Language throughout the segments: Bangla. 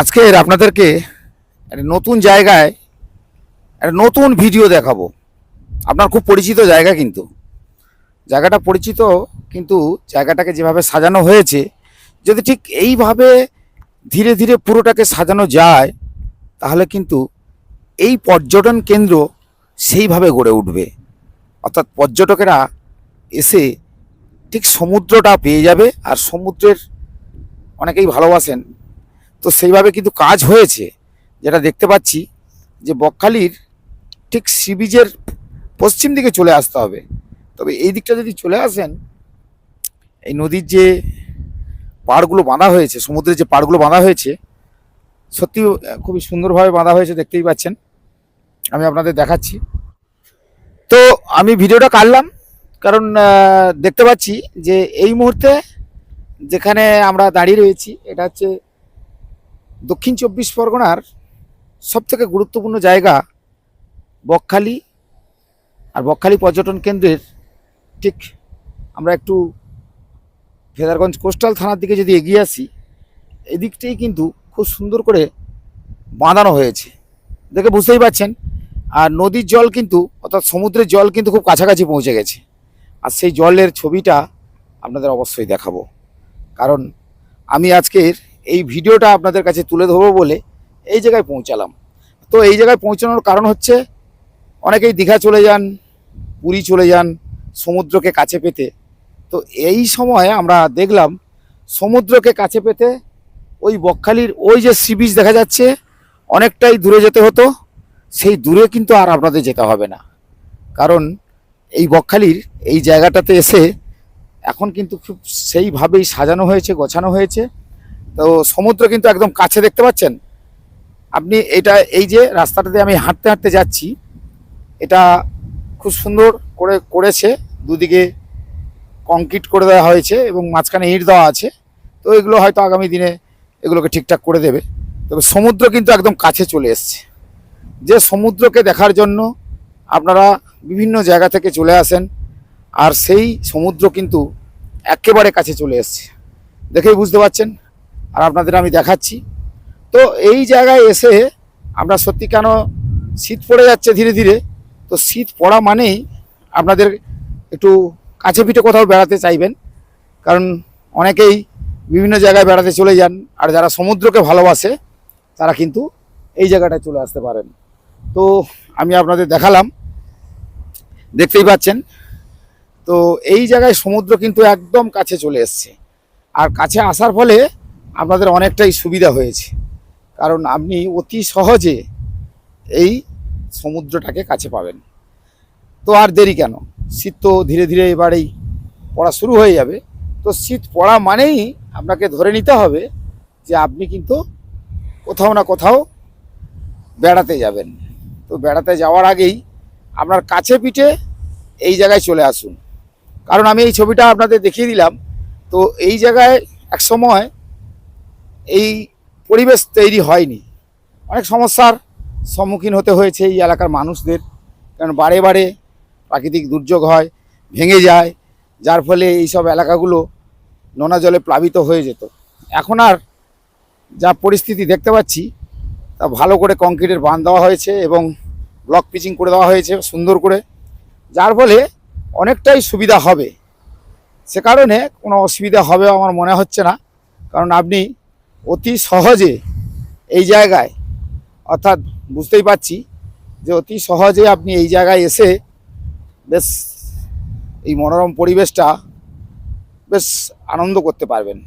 আজকের আপনাদেরকে একটা নতুন জায়গায় একটা নতুন ভিডিও দেখাবো। আপনার খুব পরিচিত জায়গা কিন্তু। জায়গাটা পরিচিত, কিন্তু জায়গাটাকে যেভাবে সাজানো হয়েছে, যদি ঠিক এইভাবে ধীরে ধীরে পুরোটাকে সাজানো যায়, তাহলে কিন্তু এই পর্যটন কেন্দ্র সেইভাবে গড়ে উঠবে। অর্থাৎ পর্যটকেরা এসে ঠিক সমুদ্রটা পেয়ে যাবে, আর সমুদ্রের অনেকেই ভালোবাসেন তো সেইভাবে কিন্তু কাজ হয়েছে। যেটা দেখতে পাচ্ছি যে বকখালির ঠিক সি বিচের পশ্চিম দিকে চলে আসতে হবে। তবে এই দিকটা যদি চলে আসেন, এই নদীর যে পাড়গুলো বাঁধা হয়েছে, সমুদ্রের যে পাড়গুলো বাঁধা হয়েছে সত্যি খুবই সুন্দরভাবে বাঁধা হয়েছে, দেখতেই পাচ্ছেন। আমি আপনাদের দেখাচ্ছি। তো আমি ভিডিওটা কাটলাম, কারণ দেখতে পাচ্ছি যে এই মুহূর্তে যেখানে আমরা দাঁড়িয়ে রয়েছি, এটা হচ্ছে দক্ষিণ চব্বিশ পরগনার সবথেকে গুরুত্বপূর্ণ জায়গা বকখালি আর বকখালি পর্যটন কেন্দ্রের ঠিক আমরা একটু ফেদারগঞ্জ কোস্টাল থানার দিকে যদি এগিয়ে আসি, এদিকটাই কিন্তু খুব সুন্দর করে বাঁধানো হয়েছে। দেখে বুঝতেই পারছেন, আর নদীর জল কিন্তু, অর্থাৎ সমুদ্রের জল কিন্তু খুব কাছাকাছি পৌঁছে গেছে। আর সেই জলের ছবিটা আপনাদের অবশ্যই দেখাবো। কারণ আমি আজকের এই ভিডিওটা আপনাদের কাছে তুলে ধরবো বলে এই জায়গায় পৌঁছালাম। তো এই জায়গায় পৌঁছানোর কারণ হচ্ছে, অনেকেই দীঘা চলে যান, পুরী চলে যান, সমুদ্রকে কাছে পেতে। তো এই সময় আমরা দেখলাম, সমুদ্রকে কাছে পেতে ওই বকখালির ওই যে সি বিচ দেখা যাচ্ছে, অনেকটাই দূরে যেতে হতো। সেই দূরে কিন্তু আর আপনাদের যেতে হবে না। কারণ এই বকখালির এই জায়গাটাতে এসে এখন কিন্তু খুব সেইভাবেই সাজানো হয়েছে, গোছানো হয়েছে। তো সমুদ্র কিন্তু একদম কাছে দেখতে পাচ্ছেন? আপনি এটা, এই যে রাস্তাটাতে আমি হাঁটতে হাঁটতে যাচ্ছি, এটা খুব সুন্দর করে করেছে, দুদিকে কংক্রিট করে দেওয়া হয়েছে এবং মাঝখানে ইট দেওয়া আছে। তো এগুলো হয়তো আগামী দিনে এগুলোকে ঠিকঠাক করে দেবে। তবে সমুদ্র কিন্তু একদম কাছে চলে এসছে। যে সমুদ্রকে দেখার জন্য আপনারা বিভিন্ন জায়গা থেকে চলে আসেন, আর সেই সমুদ্র কিন্তু একেবারে কাছে চলে এসছে। দেখেই বুঝতে পারছেন? আর আপনাদের আমি দেখাচ্ছি। তো এই জায়গায় এসে আমরা সত্যি কেন শীত পড়ে যাচ্ছে ধীরে ধীরে? তো শীত পড়া মানেই আপনাদের একটু কাছে পিঠে কোথাও বেড়াতে চাইবেন। কারণ অনেকেই বিভিন্ন জায়গায় বেড়াতে চলে যান, আর যারা সমুদ্রকে ভালোবাসে, তারা কিন্তু এই জায়গাটায় চলে আসতে পারেন। তো আমি আপনাদের দেখালাম, দেখতেই পাচ্ছেন। তো এই জায়গায় সমুদ্র কিন্তু একদম কাছে চলে এসছে। আর কাছে আসার ফলে আপনাদের অনেকটাই সুবিধা হয়েছে। কারণ আপনি অতি সহজে এই সমুদ্রটাকে কাছে পাবেন। তো আর দেরি কেন? শীত তো ধীরে ধীরে এবারেই পড়া শুরু হয়ে যাবে। তো শীত পড়া মানেই আপনাকে ধরে নিতে হবে যে আপনি কিন্তু কোথাও না কোথাও বেড়াতে যাবেন। তো বেড়াতে যাওয়ার আগেই আপনার কাছে পিঠে এই জায়গায় চলে আসুন। কারণ আমি এই ছবিটা আপনাদের দেখিয়ে দিলাম। তো এই জায়গায় এক সময় এই পরিবেশ তৈরি হয়নি। অনেক সমস্যার সম্মুখীন হতে হয়েছে এই এলাকার মানুষদের। কারণ বারে বারে প্রাকৃতিক দুর্যোগ হয়, ভেঙে যায়, যার ফলে এই সব এলাকাগুলো নোনা জলে প্লাবিত হয়ে যেত। এখন আর যা পরিস্থিতি দেখতে পাচ্ছি, তা ভালো করে কংক্রিটের বাঁধ দেওয়া হয়েছে এবং ব্লক পিচিং করে দেওয়া হয়েছে সুন্দর করে। যার ফলে অনেকটাই সুবিধা হবে। সে কারণে কোনো অসুবিধা হবে আমার মনে হচ্ছে না। কারণ আপনি অতি সহজে এই জায়গায়, অর্থাৎ বুঝতেই পারছি যে অতি সহজে আপনি এই জায়গায় এসে বেশ এই মনোরম পরিবেশটা বেশ আনন্দ করতে পারবেন।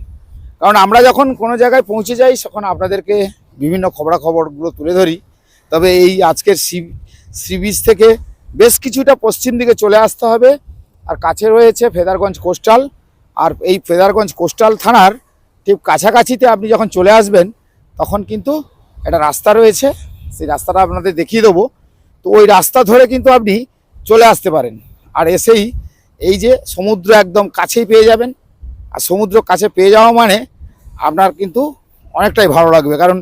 কারণ আমরা যখন কোনো জায়গায় পৌঁছে যাই, তখন আপনাদেরকে বিভিন্ন খবরাখবরগুলো তুলে ধরি। তবে এই আজকের সি সি বিচ থেকে বেশ কিছুটা পশ্চিম দিকে চলে আসতে হবে। আর কাছে রয়েছে ফেদারগঞ্জ কোস্টাল। আর এই ফেদারগঞ্জ কোস্টাল থানার ঠিক কাছাকাছিতে আপনি যখন চলে আসবেন, তখন কিন্তু একটা রাস্তা রয়েছে। সেই রাস্তাটা আপনাদের দেখিয়ে দেবো। তো ওই রাস্তা ধরে কিন্তু আপনি চলে আসতে পারেন। আর এসেই এই যে সমুদ্র একদম কাছেই পেয়ে যাবেন। আর সমুদ্র কাছে পেয়ে যাওয়া মানে আপনার কিন্তু অনেকটাই ভালো লাগবে। কারণ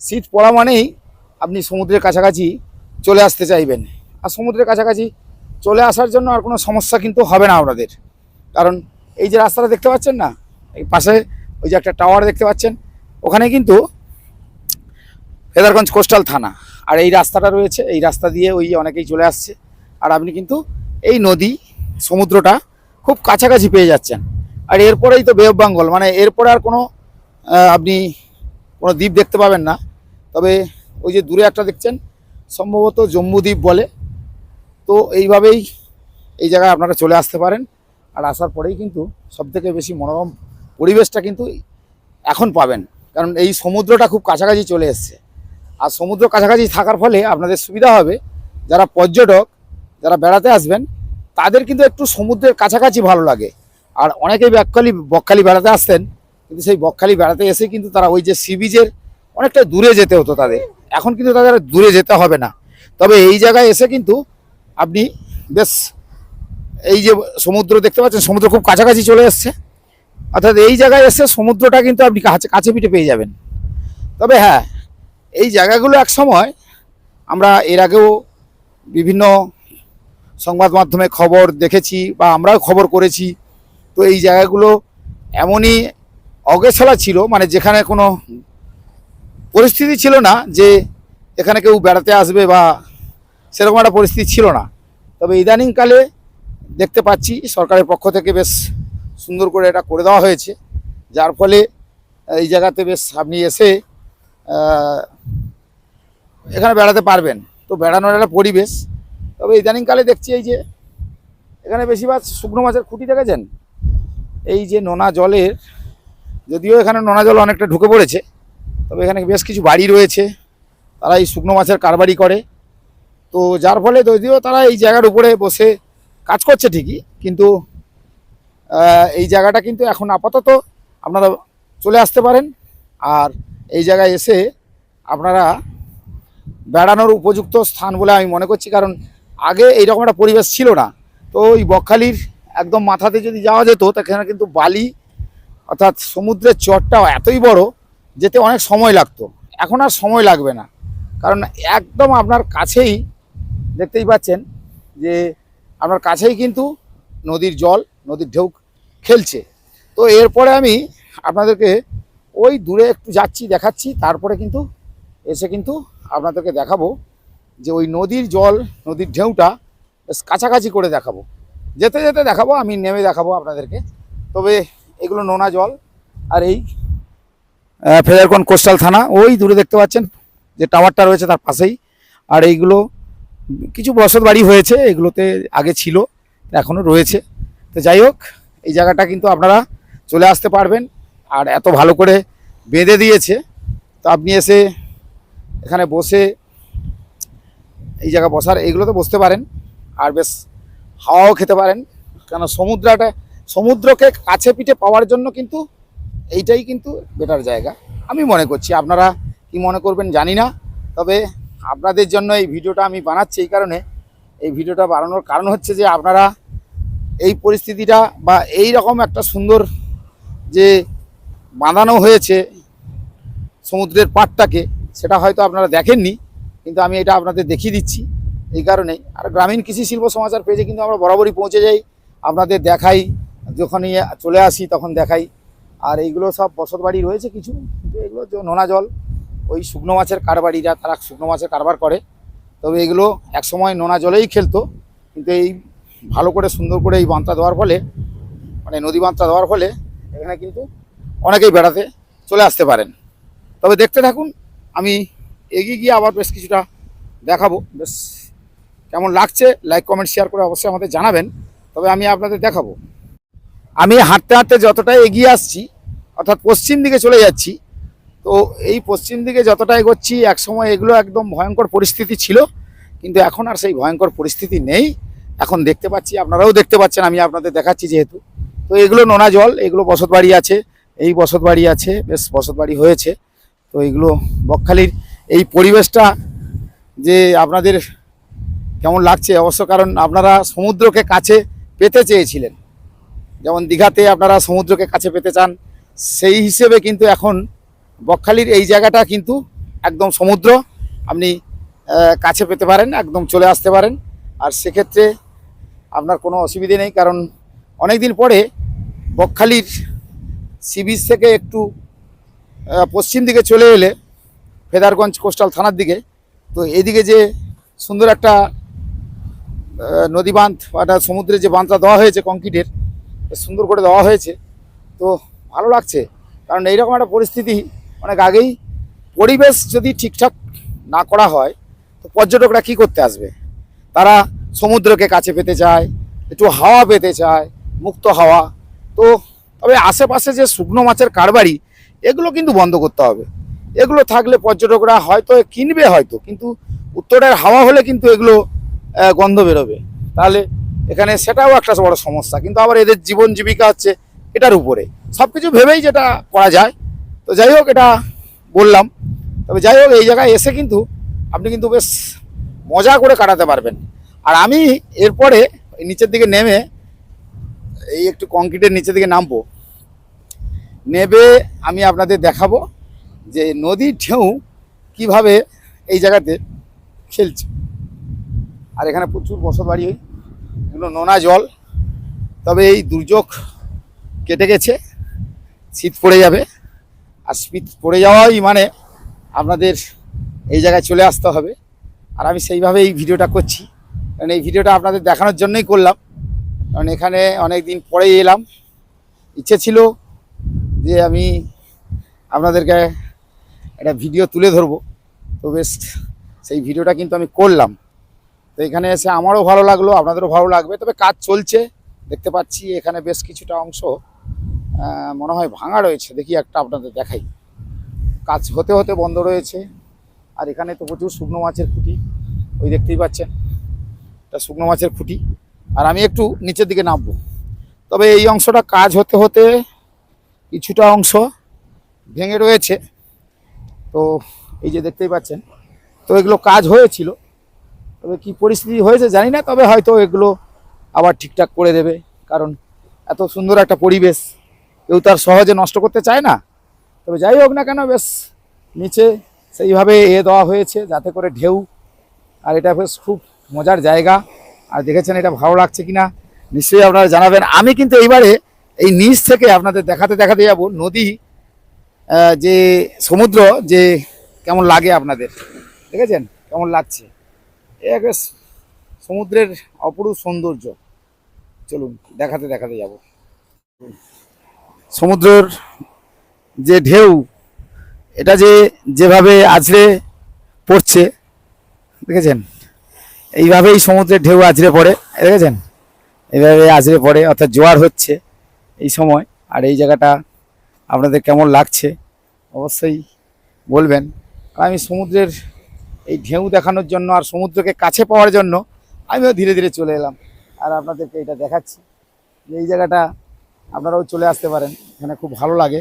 শীত পড়া মানেই আপনি সমুদ্রের কাছাকাছি চলে আসতে চাইবেন। আর সমুদ্রের কাছাকাছি চলে আসার জন্য আর কোনো সমস্যা কিন্তু হবে না আপনাদের। কারণ এই যে রাস্তাটা দেখতে পাচ্ছেন না? এই পাশে ওই যে একটা টাওয়ার দেখতে পাচ্ছেন? ওখানে কিন্তু ফেদারগঞ্জ কোস্টাল থানা। আর এই রাস্তাটা রয়েছে, এই রাস্তা দিয়ে ওই অনেকেই চলে আসছে। আর আপনি কিন্তু এই নদী, সমুদ্রটা খুব কাছাকাছি পেয়ে যাচ্ছেন। আর এরপরেই তো বে অফ মানে এরপরে আর কোনো আপনি কোনো দ্বীপ দেখতে পাবেন না। তবে ওই যে দূরে একটা দেখছেন, সম্ভবত জম্মু দ্বীপ বলে। তো এইভাবেই এই জায়গায় আপনারা চলে আসতে পারেন। আর আসার পরেই কিন্তু সবথেকে বেশি মনোরম পরিবেশটা কিন্তু এখন পাবেন। কারণ এই সমুদ্রটা খুব কাছাকাছি চলে এসছে। আর সমুদ্র কাছাকাছি থাকার ফলে আপনাদের সুবিধা হবে, যারা পর্যটক, যারা বেড়াতে আসবেন, তাদের কিন্তু একটু সমুদ্রের কাছাকাছি ভালো লাগে। আর অনেকেই বকখালি বকখালি বেড়াতে আসতেন, কিন্তু সেই বকখালি বেড়াতে এসে কিন্তু তারা ওই যে সি বিচের অনেকটা দূরে যেতে হতো তাদের। এখন কিন্তু তাদের দূরে যেতে হবে না। তবে এই জায়গায় এসে কিন্তু আপনি বেশ এই যে সমুদ্র দেখতে পাচ্ছেন, সমুদ্র খুব কাছাকাছি চলে এসছে। অর্থাৎ এই জায়গায় এসে সমুদ্রটা কিন্তু আপনি কাছে কাছে পিঠে পেয়ে যাবেন। তবে হ্যাঁ এই জায়গাগুলো এক সময় আমরা এর আগেও বিভিন্ন সংবাদ মাধ্যমে খবর দেখেছি বা আমরাও খবর করেছি। তো এই জায়গাগুলো এমনই অগেছলা ছিল মানে যেখানে কোনো পরিস্থিতি ছিল না যে এখানে কেউ বেড়াতে আসবে বা সেরকম একটা পরিস্থিতি ছিল না। তবে ইদানিংকালে দেখতে পাচ্ছি সরকারের পক্ষ থেকে বেশ সুন্দর করে এটা করে দেওয়া হয়েছে। যার ফলে এই জায়গাতে বেশ আপনি এসে এখানে বেড়াতে পারবেন। তো বেড়ানোর একটা পরিবেশ। তবে ইদানিংকালে দেখছি এই যে, এখানে বেশিরভাগ শুকনো মাছের খুঁটি দেখেছেন? এই যে নোনা জলের, যদিও এখানে নোনা জল অনেকটা ঢুকে পড়েছে, তবে এখানে বেশ কিছু বাড়ি রয়েছে। তারা এই শুকনো মাছের কারবারি করে। তো যার ফলে যদিও তারা এই জায়গার উপরে বসে কাজ করছে ঠিকই, কিন্তু এই জায়গাটা কিন্তু এখন আপাতত আপনারা চলে আসতে পারেন। আর এই জায়গায় এসে আপনারা বেড়ানোর উপযুক্ত স্থান বলে আমি মনে করছি, কারণ আগে এইরকম একটা পরিবেশ ছিল না। তো ওই বকখালির একদম মাথাতে যদি যাওয়া যেত সেখানে কিন্তু বালি অর্থাৎ সমুদ্রের চরটাও এতই বড় যেতে অনেক সময় লাগতো। এখন আর সময় লাগবে না। কারণ একদম আপনার কাছেই দেখতেই পাচ্ছেন যে আপনার কাছেই কিন্তু নদীর জল নদীর ঢেউ খেলছে। তো এরপরে আমি আপনাদেরকে ওই দূরে একটু যাচ্ছি দেখাচ্ছি। তারপরে কিন্তু এসে কিন্তু আপনাদেরকে দেখাবো যে ওই নদীর জল নদীর ঢেউটা বেশ কাছাকাছি করে দেখাবো। যেতে যেতে দেখাবো আমি নেমে দেখাবো আপনাদেরকে। তবে এগুলো নোনা জল আর এই আহ, ফেজারকন কোস্টাল থানা ওই দূরে দেখতে পাচ্ছেন যে টাওয়ারটা রয়েছে তার পাশেই। আর এইগুলো কিছু বসত বাড়ি হয়েছে এগুলোতে আগে ছিল এখনও রয়েছে। তো যাই হোক, এই জায়গাটা কিন্তু আপনারা চলে আসতে পারবেন। আর এত ভালো করে বেঁধে দিয়েছে। তো আপনি এসে এখানে বসে এই জায়গা বসার এইগুলো তো বসতে পারেন। আর বেশ হাওয়াও খেতে পারেন। কেন সমুদ্রটা, সমুদ্রকে কাছে পিঠে পাওয়ার জন্য কিন্তু এইটাই কিন্তু বেটার জায়গা। আমি মনে করছি, আপনারা কি মনে করবেন জানি না। তবে আপনাদের জন্য এই ভিডিওটা আমি বানাচ্ছি এই কারণে। এই ভিডিওটা বানানোর কারণ হচ্ছে যে আপনারা এই পরিস্থিতিটা বা এই রকম একটা সুন্দর যে বাঁধানো হয়েছে সমুদ্রের পাটটাকে সেটা হয়তো আপনারা দেখেননি, কিন্তু আমি এটা আপনাদের দেখিয়ে দিচ্ছি এই কারণেই। আর গ্রামীণ কৃষি শিল্প সমাচার পেজে কিন্তু আমরা বরাবরই পৌঁছে যাই, আপনাদের দেখাই, যখনই চলে আসি তখন দেখাই। আর এইগুলো সব বসত বাড়ি রয়েছে কিছু, কিন্তু এগুলো যে নোনা জল, ওই শুকনো মাছের কারবারিরা, তারা শুকনো মাছের কারবার করে। তবে এগুলো একসময় নোনা জলেই খেলতো, কিন্তু এই ভালো করে সুন্দর করে এই বাঁধটা দেওয়ার ফলে মানে নদী বাঁধটা দেওয়ার ফলে এখানে কিন্তু অনেকেই বেড়াতে চলে আসতে পারেন। তবে দেখতে থাকুন, আমি এগিয়ে গিয়ে আবার বেশ কিছুটা দেখাবো। বেশ কেমন লাগছে লাইক কমেন্ট শেয়ার করে অবশ্যই আমাদের জানাবেন। তবে আমি আপনাদের দেখাবো। আমি হাঁটতে হাঁটতে যতটা এগিয়ে আসছি, অর্থাৎ পশ্চিম দিকে চলে যাচ্ছি, তো এই পশ্চিম দিকে যতটা এগোচ্ছি, একসময় এগুলো একদম ভয়ঙ্কর পরিস্থিতি ছিল, কিন্তু এখন আর সেই ভয়ঙ্কর পরিস্থিতি নেই। এখন দেখতে পাচ্ছি, আপনারাও দেখতে পাচ্ছেন, আমি আপনাদের দেখাচ্ছি যেহেতু। তো এগুলো নোনা জল, এগুলো বসত বাড়ি আছে, এই বসত বাড়ি আছে, বেশ বসত বাড়ি হয়েছে। তো এগুলো বকখালির এই পরিবেশটা যে আপনাদের কেমন লাগছে, অবশ্য কারণ আপনারা সমুদ্রকে কাছে পেতে চেয়েছিলেন। যেমন দীঘাতে আপনারা সমুদ্রকে কাছে পেতে চান, সেই হিসেবে কিন্তু এখন বকখালির এই জায়গাটা কিন্তু একদম সমুদ্র। আপনি কাছে পেতে পারেন, একদম চলে আসতে পারেন। আর সেক্ষেত্রে আপনার কোনো অসুবিধে নেই, কারণ অনেক দিন পরে বকখালির সি বিচ থেকে একটু পশ্চিম দিকে চলে এলে ফেদারগঞ্জ কোস্টাল থানার দিকে। তো এদিকে যে সুন্দর একটা নদী বাঁধ বা সমুদ্রে যে বাঁধটা দেওয়া হয়েছে কংক্রিটের সুন্দর করে দেওয়া হয়েছে। তো ভালো লাগছে, কারণ এইরকম একটা পরিস্থিতি অনেক আগেই পরিবেশ যদি ঠিকঠাক না করা হয়, তো পর্যটকরা কি করতে আসবে? তারা সমুদ্রকে কাছে পেতে চায়, একটু হাওয়া পেতে চায়, মুক্ত হাওয়া। তো তবে আশেপাশে যে শুকনো মাছের কারবারি, এগুলো কিন্তু বন্ধ করতে হবে। এগুলো থাকলে পর্যটকরা হয়তো কিনবে হয়তো, কিন্তু উত্তরের হাওয়া হলে কিন্তু এগুলো গন্ধ বেরোবে। তাহলে এখানে সেটাও একটা বড় সমস্যা, কিন্তু আবার এদের জীবন জীবিকা হচ্ছে এটার উপরে। সব কিছু ভেবেই যেটা করা যায়। তো যাই হোক, এটা বললাম। তবে যাই হোক, এই জায়গায় এসে কিন্তু আপনি কিন্তু বেশ মজা করে কাটাতে পারবেন। আর আমি এরপরে নিচের দিকে নেমে এই একটু কংক্রিটের নিচের দিকে নামবো। নেবে আমি আপনাদের দেখাবো যে নদীর ঢেউ কীভাবে এই জায়গাতে খেলছে। আর এখানে প্রচুর বসত বাড়ি এগুলো নোনা জল। তবে এই দুর্যোগ কেটে গেছে, শীত পড়ে যাবে। আর শীত পড়ে যাওয়াই মানে আপনাদের এই জায়গায় চলে আসতে হবে। আর আমি সেইভাবে এই ভিডিওটা করছি। কারণ এই ভিডিওটা আপনাদের দেখানোর জন্যই করলাম। কারণ এখানে অনেক দিন পরেই এলাম। ইচ্ছে ছিল যে আমি আপনাদেরকে একটা ভিডিও তুলে ধরবো। তো বেশ, সেই ভিডিওটা কিন্তু আমি করলাম। তো এখানে এসে আমারও ভালো লাগল, আপনাদেরও ভালো লাগবে। তবে কাজ চলছে, দেখতে পাচ্ছি এখানে বেশ কিছুটা অংশ মনে হয় ভাঙা রয়েছে। দেখি একটা আপনাদের দেখাই। কাজ হতে হতে বন্ধ রয়েছে। আর এখানে তো প্রচুর শুকনো মাছের খুঁটি, ওই দেখতেই পাচ্ছেন। এটা শুকনো মাছের খুঁটি। আর আমি একটু নিচের দিকে নামবো। তবে এই অংশটা কাজ হতে হতে কিছুটা অংশ ভেঙে রয়েছে। তো এই যে দেখতেই পাচ্ছেন, তো এগুলো কাজ হয়েছিল। তবে কি পরিস্থিতি হয়েছে জানি না, তবে হয়তো এগুলো আবার ঠিকঠাক করে দেবে। কারণ এত সুন্দর একটা পরিবেশ, কেউ তার সহজে নষ্ট করতে চায় না। তবে যাই হোক না কেন, বেশ নিচে সেইভাবে এ দেওয়া হয়েছে যাতে করে ঢেউ। আর এটা বেশ খুব মজার জায়গা। আর দেখেছেন এটা ভালো লাগছে কিনা? নিশ্চয়ই আপনারা জানাবেন। আমি কিন্তু এইবারে এই নিচ থেকে আপনাদের দেখাতে দেখাতে যাব। নদী যে সমুদ্র, যে কেমন লাগে আপনাদের? দেখেছেন? কেমন লাগছে? এ বেশ সমুদ্রের অপরূপ সৌন্দর্য। চলুন, দেখাতে দেখাতে যাব। সমুদ্রের যে ঢেউ, এটা যে যেভাবে আছড়ে পড়ছে, দেখেছেন? এইভাবেই সমুদ্রের ঢেউ আছড়ে পড়ে, দেখেছেন? এইভাবে আছড়ে পড়ে, অর্থাৎ জোয়ার হচ্ছে এই সময়। আর এই জায়গাটা আপনাদের কেমন লাগছে অবশ্যই বলবেন। আর আমি সমুদ্রের এই ঢেউ দেখানোর জন্য আর সমুদ্রকে কাছে পাওয়ার জন্য আমিও ধীরে ধীরে চলে এলাম। আর আপনাদেরকে এটা দেখাচ্ছি যে এই জায়গাটা আপনারাও চলে আসতে পারেন, এখানে খুব ভালো লাগে।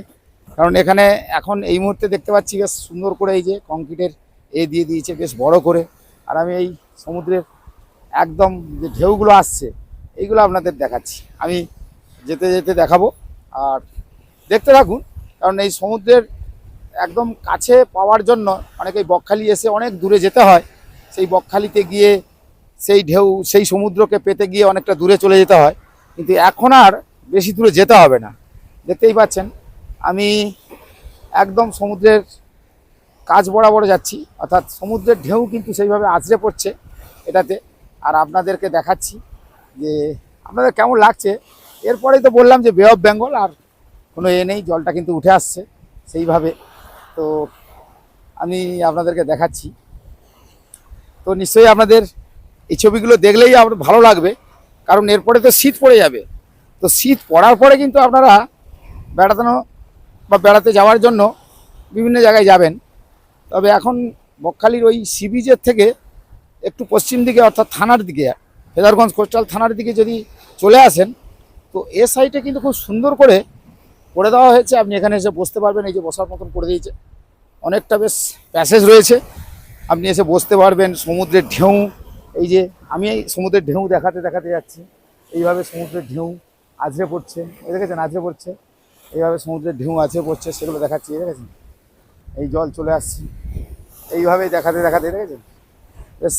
কারণ এখানে এখন এই মুহূর্তে দেখতে পাচ্ছি বেশ সুন্দর করে এই যে কংক্রিটের এ দিয়ে দিয়েছে, বেশ বড় করে। আর আমি এই সমুদ্রের একদম যে ঢেউগুলো আসছে, এইগুলো আপনাদের দেখাচ্ছি। আমি যেতে যেতে দেখাবো। আর দেখতে থাকুন, কারণ এই সমুদ্রের একদম কাছে পাওয়ার জন্য অনেকেই বকখালি এসে অনেক দূরে যেতে হয়। সেই বকখালিতে গিয়ে সেই ঢেউ, সেই সমুদ্রকে পেতে গিয়ে অনেকটা দূরে চলে যেতে হয়। কিন্তু এখন আর বেশি দূরে যেতে হবে না। দেখতেই পাচ্ছেন, আমি একদম সমুদ্রের কাজ বরাবর যাচ্ছি। অর্থাৎ সমুদ্রের ঢেউ কিন্তু সেইভাবে আছড়ে পড়ছে। এটাতে। আর আপনাদেরকে দেখাচ্ছি যে আপনাদের কেমন লাগছে। এরপরেই তো বললাম যে বে অফ বেঙ্গল আর কোনো এ নেই, জলটা কিন্তু উঠে আসছে সেইভাবে। তো আমি আপনাদেরকে দেখাচ্ছি। তো নিশ্চয়ই আপনাদের এই ছবিগুলো দেখলেই আপনার ভালো লাগবে, কারণ এরপরে তো শীত পড়ে যাবে। তো শীত পড়ার পরে কিন্তু আপনারা বেড়াতানো বা বেড়াতে যাওয়ার জন্য বিভিন্ন জায়গায় যাবেন। তবে এখন বকখালির ওই সি বিচের থেকে একটু পশ্চিম দিকে, অর্থাৎ থানার দিকে ফেদারগঞ্জ কোস্টাল থানার দিকে যদি চলে আসেন, তো এ সাইডে কিন্তু খুব সুন্দর করে করে দেওয়া হয়েছে। আপনি এখানে এসে বসতে পারবেন, এই যে বসার মতন করে দিয়েছে। অনেকটা বেশ প্যাসেজ রয়েছে। আপনি এসে বসতে পারবেন, সমুদ্রের ঢেউ, এই যে আমি এই সমুদ্রের ঢেউ দেখাতে দেখাতে যাচ্ছি। এইভাবে সমুদ্রের ঢেউ আছড়ে পড়ছে। এই দেখেছেন, আছড়ে পড়ছে। এইভাবে সমুদ্রের ঢেউ আছড়ে পড়ছে, সেগুলো দেখাচ্ছি দেখেছেন? এই জল চলে আসছে। এইভাবেই দেখাতে দেখাতে, দেখেছেন? বেশ।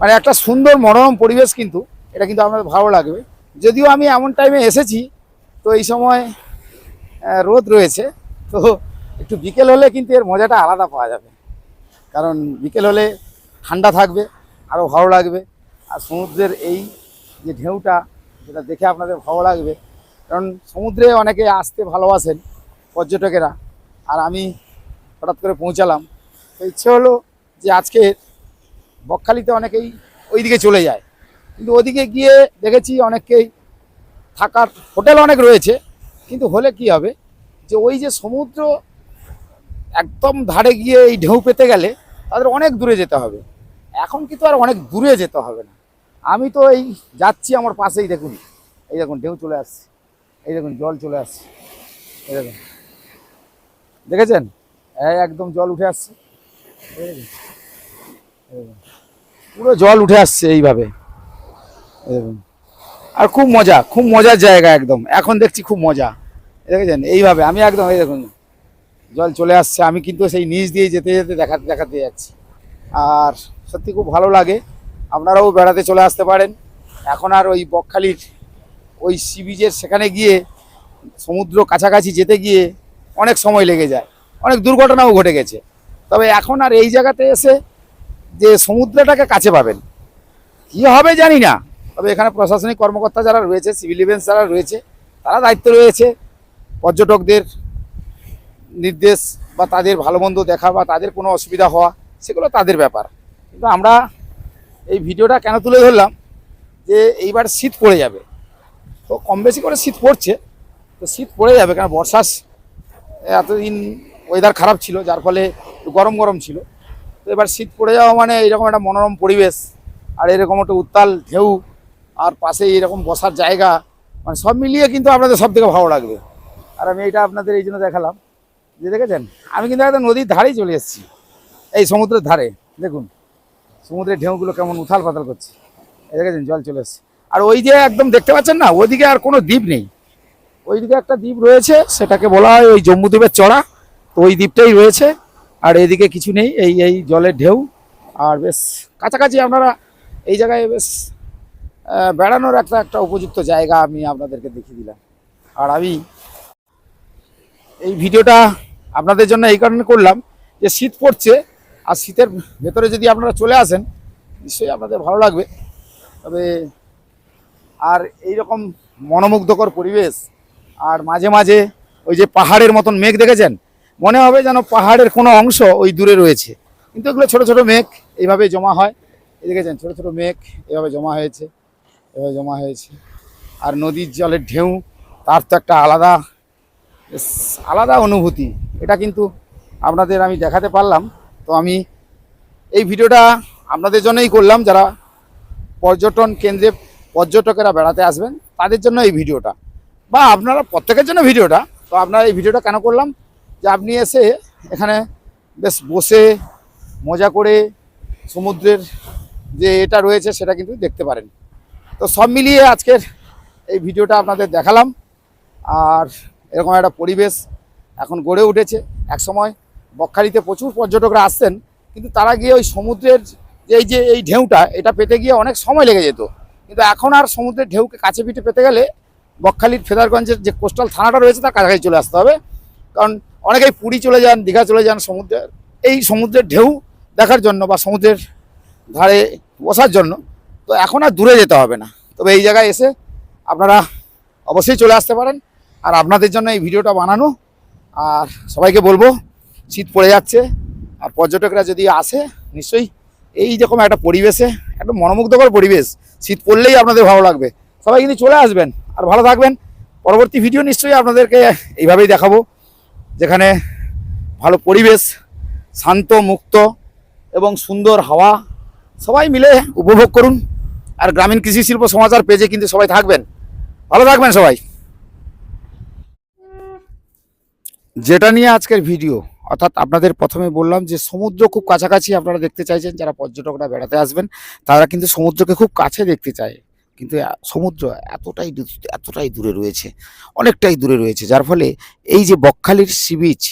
মানে একটা সুন্দর মনোরম পরিবেশ কিন্তু, এটা কিন্তু আপনাদের ভালো লাগবে। যদিও আমি এমন টাইমে এসেছি, তো এই সময় রোদ রয়েছে, তো একটু বিকেল হলে কিন্তু এর মজাটা আলাদা পাওয়া যাবে। কারণ বিকেল হলে ঠান্ডা থাকবে আরও ভালো লাগবে। আর সমুদ্রের এই যে ঢেউটা, যেটা দেখে আপনাদের ভালো লাগবে, কারণ সমুদ্রে অনেকে আসতে ভালোবাসেন পর্যটকেরা। আর আমি হঠাৎ করে পৌঁছালাম, তো ইচ্ছে হলো যে আজকে বকখালিতে অনেকেই ওইদিকে চলে যায়। কিন্তু ওদিকে গিয়ে দেখেছি অনেককেই থাকার হোটেল অনেক রয়েছে, কিন্তু হলে কি হবে? যে ওই যে সমুদ্র একদম ধারে গিয়ে এই ঢেউ পেতে গেলে তাদের অনেক দূরে যেতে হবে। এখন কিন্তু আর অনেক দূরে যেতে হবে না। আমি তো এই যাচ্ছি আমার পাশেই, দেখুন। এই দেখুন, ঢেউ চলে আসছে। এই দেখুন, জল চলে আসছে। এই দেখুন। দেখেছেন? একদম জল উঠে আসছে। এই দেখুন। পুরো জল উঠে আসছে এইভাবে। আর খুব মজা, খুব মজার জায়গা একদম। এখন দেখছি খুব মজা। দেখেছেন? এইভাবে, আমি একদম, এই দেখুন। জল চলে আসছে, আমি কিন্তু সেই নিচ দিয়ে যেতে যেতে দেখাতে দেখাতে যাচ্ছি। আর সত্যি খুব ভালো লাগে। আপনারাও বেড়াতে চলে আসতে পারেন। এখন আর ওই বকখালির, ওই সি বিচের সেখানে গিয়ে, সমুদ্র কাছাকাছি যেতে গিয়ে অনেক সময় লেগে যায়। অনেক দুর্ঘটনাও ঘটে গেছে। তবে এখন আর এই জায়গাতে এসে যে সমুদ্রটাকে কাছে পাবেন। কি হবে জানি না। তবে এখানে প্রশাসনিক কর্মকর্তা যারা রয়েছে সিভিল ডিফেন্স যারা রয়েছে, তারা দায়িত্ব রয়েছে। পর্যটকদের নির্দেশ বা তাদের ভালো মন্দ দেখা বা তাদের কোনো অসুবিধা হওয়া, সেগুলো তাদের ব্যাপার। কিন্তু আমরা এই ভিডিওটা কেন তুলে ধরলাম? যে এইবার শীত পড়ে যাবে। তো কম বেশি করে শীত পড়ছে। তো শীত পড়ে যাবে কারণ বর্ষার এতদিন ওয়েদার খারাপ ছিল, যার ফলে গরম গরম ছিল। এবার শীত পড়ে যাওয়া মানে এরকম একটা মনোরম পরিবেশ, আর এরকম একটা উত্তাল ঢেউ, আর পাশে এরকম বসার জায়গা মানে সব মিলিয়ে কিন্তু আপনাদের সব থেকে ভালো লাগবে। আর আমি এটা আপনাদের এই জন্য দেখালাম, যে দেখেছেন? আমি কিন্তু একদম নদীর ধারেই চলে এসেছি, এই সমুদ্রের ধারে, দেখুন, সমুদ্রের ঢেউগুলো কেমন উথাল পাতাল করছে। এই দেখেছেন? জল চলে এসছে। আর ওই যে একদম দেখতে পাচ্ছেন না, ওইদিকে আর কোনো দ্বীপ নেই। ওইদিকে একটা দ্বীপ রয়েছে, সেটাকে বলা হয় ওই জম্বুদ্বীপের চড়া, তো ওই দ্বীপটাই রয়েছে। আর এদিকে কিছু নেই, এই এই জলের ঢেউ। আর বেশ, কাছাকাছি আপনারা এই জায়গায় বেশ বেড়ানোর একটা একটা উপযুক্ত জায়গা আমি আপনাদেরকে দেখিয়ে দিলাম। আর আমি এই ভিডিওটা আপনাদের জন্য এই কারণে করলাম যে শীত পড়ছে, আর শীতের ভেতরে যদি আপনারা চলে আসেন, নিশ্চয়ই আপনাদের ভালো লাগবে। তবে, আর এই রকম মনোমুগ্ধকর পরিবেশ, আর মাঝে মাঝে ওই যে পাহাড়ের মতন মেঘ দেখেছেন? মনে হবে যেন পাহাড়ের কোনো অংশ ওই দূরে রয়েছে। কিন্তু এগুলো ছোট ছোট মেঘ এইভাবে জমা হয়। এই দেখেছেন, ছোট ছোট মেঘ, এভাবে জমা হয়েছে, এভাবে জমা হয়েছে। আর নদীর জলের ঢেউ, তার তো একটা আলাদা আলাদা অনুভূতি। এটা কিন্তু আপনাদের আমি দেখাতে পারলাম। তো আমি এই ভিডিওটা আপনাদের জন্যই করলাম। যারা পর্যটন কেন্দ্রে পর্যটকেরা বেড়াতে আসবেন, তাদের জন্য এই ভিডিওটা। বা আপনারা প্রত্যেকের জন্য ভিডিওটা। তো আপনারা এই ভিডিওটা কেন করলাম? যে আপনি এসে এখানে বেশ বসে, মজা করে সমুদ্রের যে এটা রয়েছে সেটা কিন্তু দেখতে পারেন। তো সব মিলিয়ে আজকের এই ভিডিওটা আপনাদের দেখালাম। আর এরকম একটা পরিবেশ এখন গড়ে উঠেছে। একসময় বকখালিতে প্রচুর পর্যটকরা আসতেন, কিন্তু তারা গিয়ে ওই সমুদ্রের এই যে এই ঢেউটা, এটা পেতে গিয়ে অনেক সময় লেগে যেত। কিন্তু এখন আর সমুদ্রের ঢেউকে কাছে পিঠে পেতে গেলে বকখালির ফেদারগঞ্জের যে কোস্টাল থানাটা রয়েছে তার কাছাকাছি চলে আসতে হবে। কারণ অনেকেই পুরী চলে যান, দীঘা চলে যান সমুদ্রের। এই সমুদ্রের ঢেউ দেখার জন্য বা সমুদ্রের ধারে বসার জন্য তো এখন আর দূরে যেতে হবে না। তবে এই জায়গায় এসে আপনারা অবশ্যই চলে আসতে পারেন। আর আপনাদের জন্য এই ভিডিওটা বানানো। আর সবাইকে বলব, শীত পড়ে যাচ্ছে। আর পর্যটকরা যদি আসে, নিশ্চয়ই এই রকম একটা পরিবেশে একটা মনোমুগ্ধকর পরিবেশ, শীত পড়লেই আপনাদের ভালো লাগবে। সবাই কিন্তু চলে আসবেন। আর ভালো থাকবেন। পরবর্তী ভিডিও নিশ্চয়ই আপনাদেরকে এইভাবেই দেখাবো। যেখানে ভালো পরিবেশ, শান্ত, মুক্ত এবং সুন্দর হাওয়া, সবাই মিলে উপভোগ করুন। আর গ্রামীণ কৃষি শিল্প সমাচার পেজে কিন্তু সবাই থাকবেন। ভালো থাকবেন সবাই। যেটা নিয়ে আজকের ভিডিও, অর্থাৎ আপনাদের প্রথমে বললাম যে সমুদ্র খুব কাছাকাছি আপনারা দেখতে চাইছেন, যারা পর্যটকরা বেড়াতে আসবেন, তারা কিন্তু সমুদ্রকে খুব কাছে দেখতে চায়। কিন্তু সমুদ্র এতটাই এতটাই দূরে রয়েছে, অনেকটাই দূরে রয়েছে, যার ফলে এই যে বকখালির সি বিচ,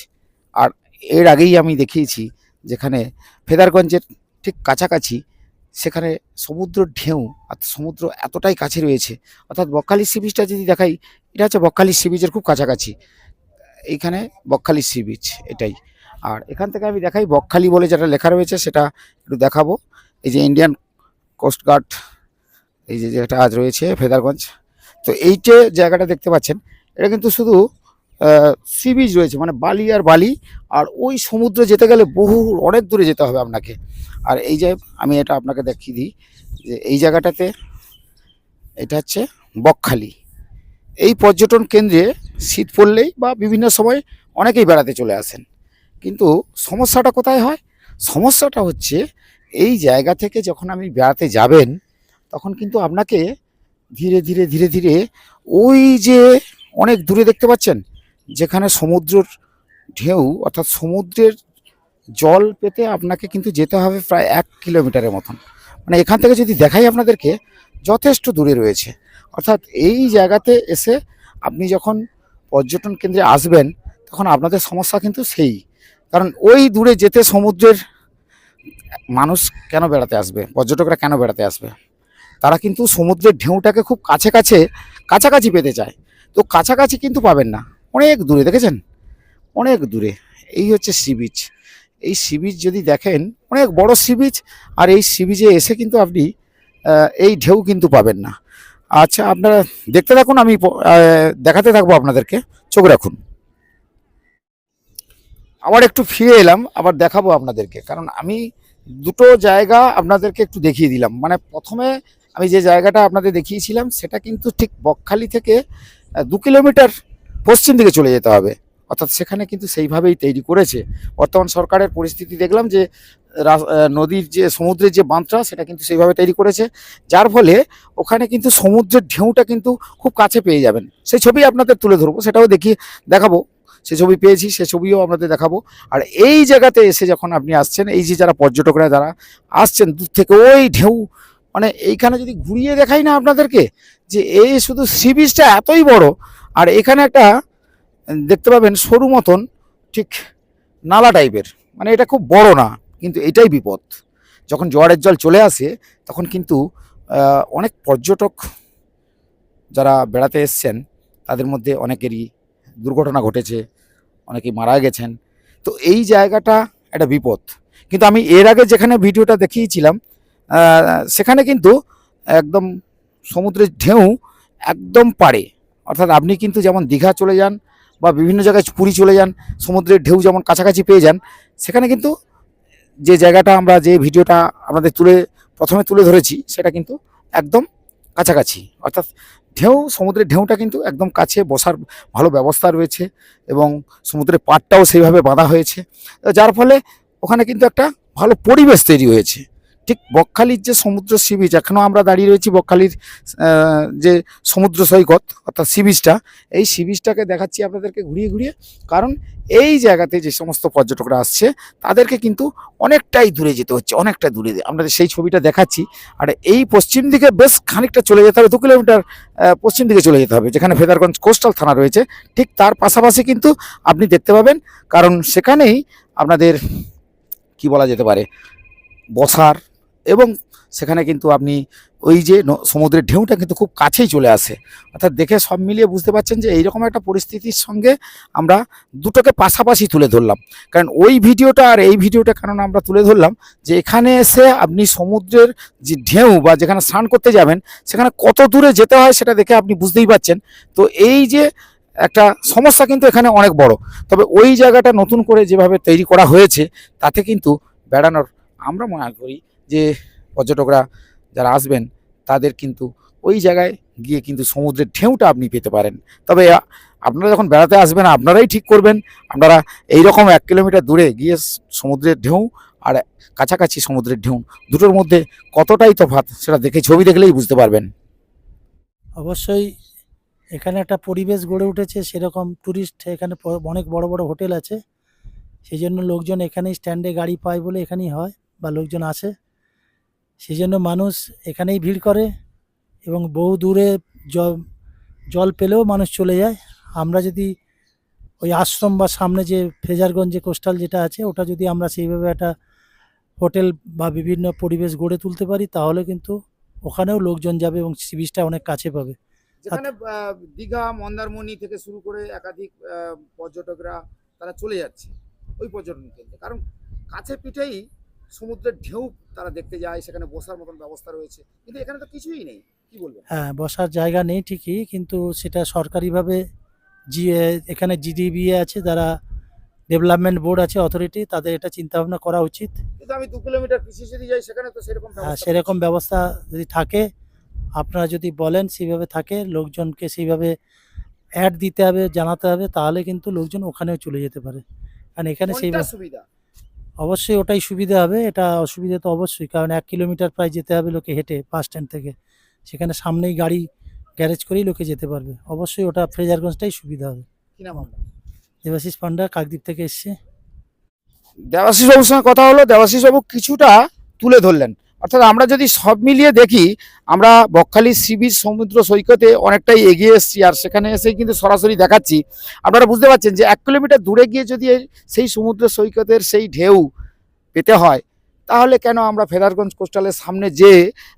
আর এর আগেই আমি দেখিয়েছি যেখানে ফেদারগঞ্জের ঠিক কাছাকাছি সেখানে সমুদ্র ঢেউ আর সমুদ্র এতটাই কাছে রয়েছে, অর্থাৎ বকখালি সি বিচটা যদি দেখাই, এটা হচ্ছে বকখালি সি বিচের খুব কাছাকাছি, এইখানে বকখালি সি বিচ এটাই, আর এখান থেকে আমি দেখাই বকখালি বলে যেটা লেখা রয়েছে সেটা একটু দেখাবো, এই যে ইন্ডিয়ান কোস্টগার্ড এই যে যেটা আজ রয়েছে ফেদারগঞ্জ। তো এই যে জায়গাটা দেখতে পাচ্ছেন, এটা কিন্তু শুধু সি বিচ রয়েছে মানে বালি আর বালি, আর ওই সমুদ্রে যেতে গেলে বহু, অনেক দূরে যেতে হবে আপনাকে। আর এই যে আমি এটা আপনাকে দেখিয়ে দিই, যে এই জায়গাটাতে এটা হচ্ছে বকখালি। এই পর্যটন কেন্দ্রে শীত পড়লেই বা বিভিন্ন সময় অনেকেই বেড়াতে চলে আসেন। কিন্তু সমস্যাটা কোথায় হয়? সমস্যাটা হচ্ছে, এই জায়গা থেকে যখন আপনি বেড়াতে যাবেন তখন কিন্তু আপনাকে ধীরে ধীরে ধীরে ধীরে ওই যে অনেক দূরে দেখতে পাচ্ছেন, যেখানে সমুদ্রের ঢেউ অর্থাৎ সমুদ্রের জল পেতে আপনাকে কিন্তু যেতে হবে প্রায় এক কিলোমিটারের মতন। মানে এখান থেকে যদি দেখাই আপনাদেরকে, যথেষ্ট দূরে রয়েছে। অর্থাৎ এই জায়গাতে এসে আপনি যখন পর্যটন কেন্দ্রে আসবেন, তখন আপনাদের সমস্যা কিন্তু সেই। কারণ ওই দূরে যেতে সমুদ্রের মানুষ কেন বেড়াতে আসবে? পর্যটকরা কেন বেড়াতে আসবে? তারা কিন্তু সমুদ্রের ঢেউটাকে খুব কাছে কাছে কাছাকাছি পেতে চায়। তো কাছাকাছি কিন্তু পাবেন না। অনেক দূরে, দেখেছেন? অনেক দূরে। এই হচ্ছে সি বিচ। এই সি বিচ যদি দেখেন, অনেক বড় সি বিচ, আর এই সি বিচে এসে কিন্তু আপনি এই ঢেউ কিন্তু পাবেন না। আচ্ছা আপনারা দেখতে থাকুন, আমি দেখাতে থাকব আপনাদেরকে। চোখ রাখুন। আবার একটু ফিরে এলাম, আবার দেখাবো আপনাদেরকে। কারণ আমি দুটো জায়গা আপনাদেরকে একটু দেখিয়ে দিলাম। মানে প্রথমে আমি যে জায়গাটা আপনাদের দেখিয়েছিলাম, সেটা কিন্তু ঠিক বকখালি থেকে দু কিলোমিটার পশ্চিম দিকে চলে যেতে হবে। অর্থাৎ সেখানে কিন্তু সেইভাবেই তৈরি করেছে। বর্তমান সরকারের পরিস্থিতি দেখলাম যে নদীর যে, সমুদ্রের যে বাঁধটা, সেটা কিন্তু সেইভাবে তৈরি করেছে। যার ফলে ওখানে কিন্তু সমুদ্রের ঢেউটা কিন্তু খুব কাছে পেয়ে যাবেন। সেই ছবি আপনাদের তুলে ধরবো, সেটাও দেখি, দেখাবো। সে ছবি পেয়েছি, সে ছবিও আপনাদের দেখাবো। আর এই জায়গাতে এসে যখন আপনি আসছেন, এই যে যারা পর্যটকরা, যারা আসছেন, দূর থেকে ওই ঢেউ মানে এইখানে যদি ঘুরিয়ে দেখাই না আপনাদেরকে, যে এই শুধু সি বিচটা এতই বড়, আর এখানে একটা, দেখতে পাবেন সরু মতন, ঠিক নালা টাইপের। মানে এটা খুব বড় না, কিন্তু এটাই বিপদ। যখন জোয়ারের জল চলে আসে, তখন কিন্তু অনেক পর্যটক যারা বেড়াতে এসছেন, তাদের মধ্যে অনেকেরই দুর্ঘটনা ঘটেছে, অনেকেই মারা গেছেন। তো এই জায়গাটা একটা বিপদ। কিন্তু আমি এর আগে যেখানে ভিডিওটা দেখিয়েছিলাম সেখানে কিন্তু একদম সমুদ্রের ঢেউ একদম পারে অর্থাৎ আপনি কিন্তু যেমন দীঘা চলে যান বা বিভিন্ন জায়গায় পুরী চলে যান, সমুদ্রের ঢেউ যেমন কাছাকাছি পেয়ে যান, সেখানে কিন্তু যে জায়গাটা আমরা যে ভিডিওটা আমাদের তুলে, প্রথমে তুলে ধরেছি, সেটা কিন্তু একদম কাছাকাছি। অর্থাৎ ঢেউ, সমুদ্রের ঢেউটা কিন্তু একদম কাছে বসার ভালো ব্যবস্থা রয়েছে এবং সমুদ্রের পাড়টাও সেইভাবে বাঁধা হয়েছে। যার ফলে ওখানে কিন্তু একটা ভালো পরিবেশ তৈরি হয়েছে। ঠিক বকখালির যে সমুদ্র সি বিচ এখনও আমরা দাঁড়িয়ে রয়েছি বকখালির যে সমুদ্র সৈকত, অর্থাৎ সি বিচটা এই সি বিচটাকে দেখাচ্ছি আপনাদেরকে ঘুরিয়ে ঘুরিয়ে। কারণ এই জায়গাতে যে সমস্ত পর্যটকরা আসছে, তাদেরকে কিন্তু অনেকটাই দূরে যেতে হচ্ছে, অনেকটা দূরে। আপনাদের সেই ছবিটা দেখাচ্ছি, আর এই পশ্চিম দিকে বেশ খানিকটা চলে যেতে হবে, দু কিলোমিটার পশ্চিম দিকে চলে যেতে হবে, যেখানে ফেদারগঞ্জ কোস্টাল থানা রয়েছে। ঠিক তার পাশাপাশি কিন্তু আপনি দেখতে পাবেন, কারণ সেখানেই আপনাদের, কি বলা যেতে পারে, বসার এবং সেখানে কিন্তু আপনি ওই যে সমুদ্রের ঢেউটা কিন্তু খুব কাছেই চলে আসে। অর্থাৎ দেখে সব মিলিয়ে বুঝতে পারছেন যে এইরকম একটা পরিস্থিতির সঙ্গে আমরা দুটোকে পাশাপাশি তুলে ধরলাম। কারণ ওই ভিডিওটা আর এই ভিডিওটা কারণ আমরা তুলে ধরলাম যে এখানে এসে আপনি সমুদ্রের যে ঢেউ বা যেখানে স্নান করতে যাবেন, সেখানে কত দূরে যেতে হয় সেটা দেখে আপনি বুঝতেই পারছেন। তো এই যে একটা সমস্যা কিন্তু এখানে অনেক বড়। তবে ওই জায়গাটা নতুন করে যেভাবে তৈরি করা হয়েছে, তাতে কিন্তু বেড়ানোর আমরা মনে করি যে পর্যটকরা যারা আসবেন, তাদের কিন্তু ওই জায়গায় গিয়ে কিন্তু সমুদ্রের ঢেউটা আপনি পেতে পারেন। তবে আপনারা যখন বেড়াতে আসবেন, আপনারাই ঠিক করবেন। আপনারা এই রকম এক কিলোমিটার দূরে গিয়ে সমুদ্রের ঢেউ আর কাছাকাছি সমুদ্রের ঢেউ, দুটোর মধ্যে কতটাই তফাত সেটা দেখে, ছবি দেখলেই বুঝতে পারবেন। অবশ্যই এখানে একটা পরিবেশ গড়ে উঠেছে, সেরকম ট্যুরিস্ট এখানে অনেক বড় বড় হোটেল আছে। সেই জন্য লোকজন এখানেই স্ট্যান্ডে গাড়ি পায় বলে এখানেই হয় বা লোকজন আসে। সেই জন্য মানুষ এখানেই ভিড় করে এবং বহু দূরে জল পেলেও মানুষ চলে যায়। আমরা যদি ওই আশ্রম বা সামনে যে ফ্রেজারগঞ্জ যে কোস্টাল যেটা আছে, ওটা যদি আমরা সেইভাবে একটা হোটেল বা বিভিন্ন পরিবেশ গড়ে তুলতে পারি, তাহলে কিন্তু ওখানেও লোকজন যাবে এবং সি বিচটা অনেক কাছে পাবে। যেখানে দীঘা, মন্দারমণি থেকে শুরু করে একাধিক পর্যটকরা তারা চলে যাচ্ছে ওই পর্যটন কেন্দ্রে। কারণ কাছে পিঠেই সমুদ্রের ঢেউ তারা দেখতে যায় সেখানে বসার মতন ব্যবস্থা রয়েছে। কিন্তু এখানে তো কিছুই নেই। কি বলবেন? হ্যাঁ বসার জায়গা নেই ঠিকই কিন্তু সেটা সরকারিভাবে জি এখানে জিডিবিএ আছে যারা ডেভেলপমেন্ট বোর্ড আছে অথরিটি তাদের এটা চিন্তাভাবনা করা উচিত। কিন্তু আমি দু কিলোমিটার পিছিয়ে যদি যাই সেখানে তো সেরকম হ্যাঁ সেরকম ব্যবস্থা যদি থাকে আপনারা যদি বলেন সেইভাবে থাকে লোকজনকে সেইভাবে অ্যাড দিতে হবে জানাতে হবে তাহলে কিন্তু লোকজন ওখানেও চলে যেতে পারে। কারণ এখানে সেই সুবিধা? অবশ্যই ওটাই সুবিধা হবে, এটা অসুবিধা তো অবশ্যই, কারণ এক কিলোমিটার প্রায় যেতে হবে লোকে হেঁটে বাস স্ট্যান্ড থেকে। সেখানে সামনেই গাড়ি গ্যারেজ করেই লোকে যেতে পারবে। অবশ্যই ওটা ফ্রেজারগঞ্জটাই সুবিধা হবে। দেবাশিস পান্ডা, কাকদ্বীপ থেকে এসছে। দেবাশিস বাবুর সঙ্গে কথা হলো দেবাশিস বাবু কিছুটা তুলে ধরলেন। অর্থাৎ আমরা যদি সব মিলিয়ে দেখি, আমরা বকখালি সি বিচ সমুদ্র সৈকতে অনেকটাই এগিয়ে এসেছি আর সেখানে এসেই কিন্তু সরাসরি দেখাচ্ছি। আপনারা বুঝতে পারছেন যে এক কিলোমিটার দূরে গিয়ে যদি সেই সমুদ্র সৈকতের সেই ঢেউ পেতে হয়, তাহলে কেন আমরা ফেদারগঞ্জ কোস্টালের সামনে যে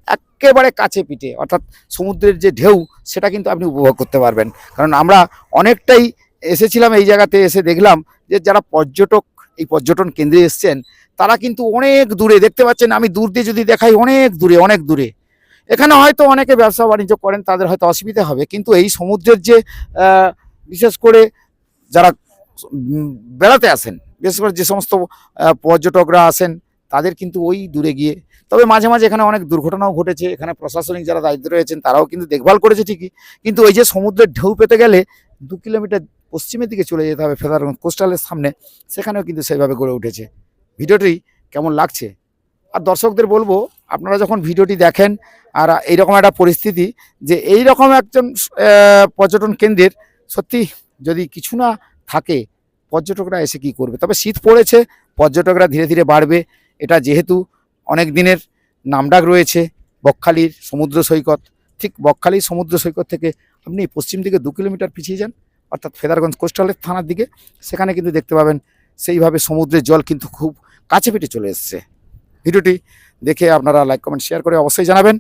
একেবারে কাছে পিঠে, অর্থাৎ সমুদ্রের যে ঢেউ, সেটা কিন্তু আপনি উপভোগ করতে পারবেন। কারণ আমরা অনেকটাই এসেছিলাম এই জায়গাতে এসে দেখলাম যে যারা পর্যটক, এই পর্যটন কেন্দ্রে এসছেন তারা কিন্তু অনেক দূরে, দেখতে পাচ্ছেন আমি দূর দিয়ে যদি দেখাই, অনেক দূরে অনেক দূরে। এখানে হয়তো অনেকে ব্যবসা বাণিজ্য করেন, তাদের হয়তো অসুবিধা হবে। কিন্তু এই সমুদ্রের যে বিশেষ করে যারা বেড়াতে আসেন, বিশেষ করে যে সমস্ত পর্যটকরা আসেন, তাদের কিন্তু ওই দূরে গিয়ে, তবে মাঝে মাঝে এখানে অনেক দুর্ঘটনাও ঘটেছে। এখানে প্রশাসনিক যারা দায়িত্বে রয়েছেন, তারাও কিন্তু দেখভাল করেছে ঠিকই। কিন্তু ওই যে সমুদ্রের ঢেউ পেতে গেলে দু কিলোমিটার পশ্চিমের দিকে চলে যেতে হবে, ফেদারগঞ্জ কোস্টালের সামনে। সেখানেও কিন্তু সেইভাবে গড়ে উঠেছে। ভিডিওটি কেমন লাগছে? আর দর্শকদের বলব, আপনারা যখন ভিডিওটি দেখেন আর এইরকম একটা পরিস্থিতি যে এই রকম একজন পর্যটন কেন্দ্রের সত্যি যদি কিছু না থাকে, পর্যটকরা এসে কি করবে? তবে শীত পড়েছে, পর্যটকরা ধীরে ধীরে বাড়বে। এটা যেহেতু অনেক দিনের নামডাক রয়েছে, বকখালির সমুদ্র সৈকত। ঠিক বকখালির সমুদ্র সৈকত থেকে আপনি পশ্চিম দিকে দু কিলোমিটার পিছিয়ে যান, অর্থাৎ ফেদারগঞ্জ কোস্টালের থানার দিকে, সেখানে কিন্তু দেখতে পাবেন, সেইভাবে সমুদ্রের জল কিন্তু খুব কাছে পিঠে চলে এসছে। ভিডিওটি দেখে আপনারা লাইক কমেন্ট শেয়ার করে অবশ্যই জানাবেন।